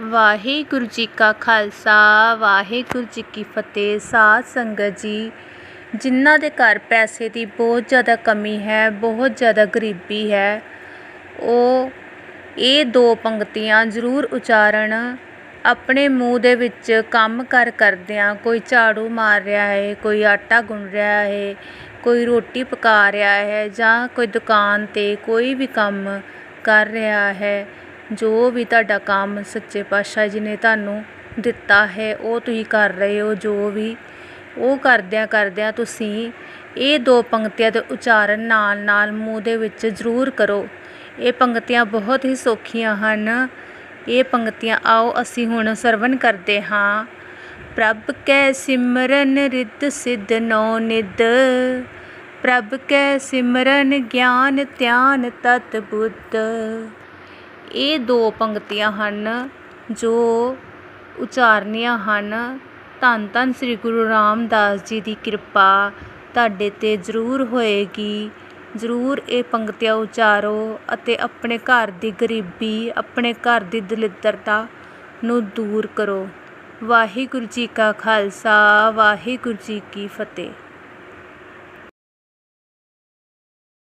ਵਾਹਿਗੁਰੂ ਜੀ ਕਾ ਖਾਲਸਾ, ਵਾਹਿਗੁਰੂ ਜੀ ਕੀ ਫਤਿਹ, ਸਾਧ ਸੰਗਤ ਜੀ। ਜਿਨ੍ਹਾਂ ਦੇ ਘਰ ਪੈਸੇ ਦੀ ਬਹੁਤ ਜ਼ਿਆਦਾ ਕਮੀ ਹੈ, ਬਹੁਤ ਜ਼ਿਆਦਾ ਗਰੀਬੀ ਹੈ, ਉਹ ਇਹ ਦੋ ਪੰਕਤੀਆਂ ਜ਼ਰੂਰ ਉਚਾਰਨ, ਆਪਣੇ ਮੂੰਹ ਦੇ ਵਿੱਚ ਕੰਮ ਕਰ ਕਰਦਿਆਂ ਕੋਈ ਝਾੜੂ ਮਾਰ ਰਿਹਾ ਹੈ, ਕੋਈ ਆਟਾ ਗੁੰਨ ਰਿਹਾ ਹੈ, ਕੋਈ ਰੋਟੀ ਪਕਾ ਰਿਹਾ ਹੈ ਜਾਂ ਕੋਈ ਦੁਕਾਨ 'ਤੇ ਕੋਈ ਵੀ ਕੰਮ ਕਰ ਰਿਹਾ ਹੈ ਜੋ ਵੀ ਤੁਹਾਡਾ ਕੰਮ ਸੱਚੇ ਪਾਤਸ਼ਾਹ ਜੀ ਨੇ ਤੁਹਾਨੂੰ ਦਿੱਤਾ ਹੈ, ਉਹ ਤੁਸੀਂ ਕਰ ਰਹੇ ਹੋ, ਜੋ ਵੀ ਉਹ ਕਰਦਿਆਂ ਕਰਦਿਆਂ ਤੁਸੀਂ ਇਹ ਦੋ ਪੰਕਤੀਆਂ ਦੇ ਉਚਾਰਨ ਨਾਲ ਨਾਲ ਮੂੰਹ ਦੇ ਵਿੱਚ ਜ਼ਰੂਰ ਕਰੋ। ਇਹ ਪੰਕਤੀਆਂ ਬਹੁਤ ਹੀ ਸੌਖੀਆਂ ਹਨ। ਇਹ ਪੰਕਤੀਆਂ, ਆਓ ਅਸੀਂ ਹੁਣ ਸਰਵਣ ਕਰਦੇ ਹਾਂ। ਪ੍ਰਭ ਕੈ ਸਿਮਰਨ ਰਿੱਧ ਸਿੱਧ ਨੌ ਨਿਧ। ਪ੍ਰਭ ਕੈ ਸਿਮਰਨ ਗਿਆਨ ਧਿਆਨ ਤਤ ਬੁੱਧ। ਇਹ ਦੋ ਪੰਗਤੀਆਂ ਹਨ ਜੋ ਉਚਾਰਨੀਆਂ ਹਨ। ਧੰਨ ਧੰਨ ਸ੍ਰੀ ਗੁਰੂ ਰਾਮਦਾਸ ਜੀ ਦੀ ਕਿਰਪਾ ਤੁਹਾਡੇ 'ਤੇ ਜ਼ਰੂਰ ਹੋਏਗੀ। ਜ਼ਰੂਰ ਇਹ ਪੰਗਤੀਆਂ ਉਚਾਰੋ ਅਤੇ ਆਪਣੇ ਘਰ ਦੀ ਗਰੀਬੀ, ਆਪਣੇ ਘਰ ਦੀ ਦਲਿੱਦਰਤਾ ਨੂੰ ਦੂਰ ਕਰੋ। ਵਾਹਿਗੁਰੂ ਜੀ ਕਾ ਖਾਲਸਾ, ਵਾਹਿਗੁਰੂ ਜੀ ਕੀ ਫਤਿਹ।